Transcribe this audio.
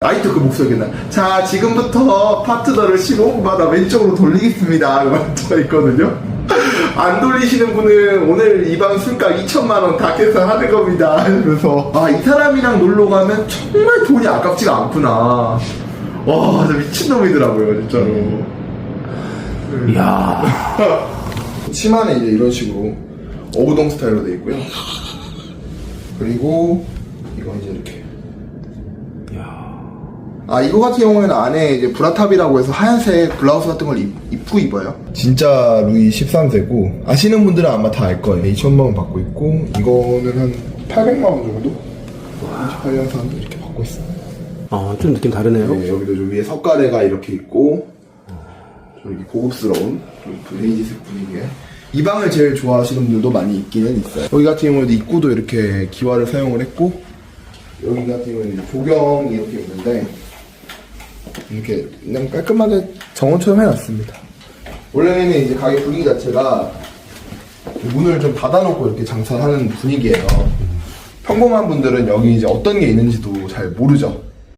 아이트 그 목소리가 나. 자, 지금부터 파트너를 15분마다 왼쪽으로 돌리겠습니다. 맞죠 있거든요. 안 돌리시는 분은 오늘 이 방 술값 2천만 원 다 계산하는 겁니다. 이러면서 아, 이 사람이랑 놀러 가면 정말 돈이 아깝지가 않구나. 와, 진짜 미친놈이더라고요, 진짜로. 이야. 치마는 이제 이런 식으로 어우동 스타일로 돼 있고요. 그리고 이거 이제 이렇게. 아 이거 같은 경우에는 안에 이제 브라탑이라고 해서 하얀색 블라우스 같은 걸 입, 입고 입어요. 진짜 루이 13세고 아시는 분들은 아마 다 알 거예요. 2천만 원 받고 있고 이거는 한 800만 원 정도? 28년 사람도 이렇게 받고 있어요. 어, 좀 느낌 다르네요. 네, 여기도 좀 위에 석가래가 이렇게 있고 좀 이렇게 고급스러운 좀 베이지색 분위기에 이 방을 제일 좋아하시는 분들도 많이 있기는 있어요 여기 같은 경우에도 입구도 이렇게 기와를 사용을 했고 여기 같은 경우에는 조경이 이렇게 있는데 이렇게 그냥 깔끔하게 정원처럼 해놨습니다. 원래는 이제 가게 분위기 자체가 문을 좀 닫아놓고 이렇게 장사하는 분위기예요. 평범한 분들은 여기 이제 어떤 게 있는지도 잘 모르죠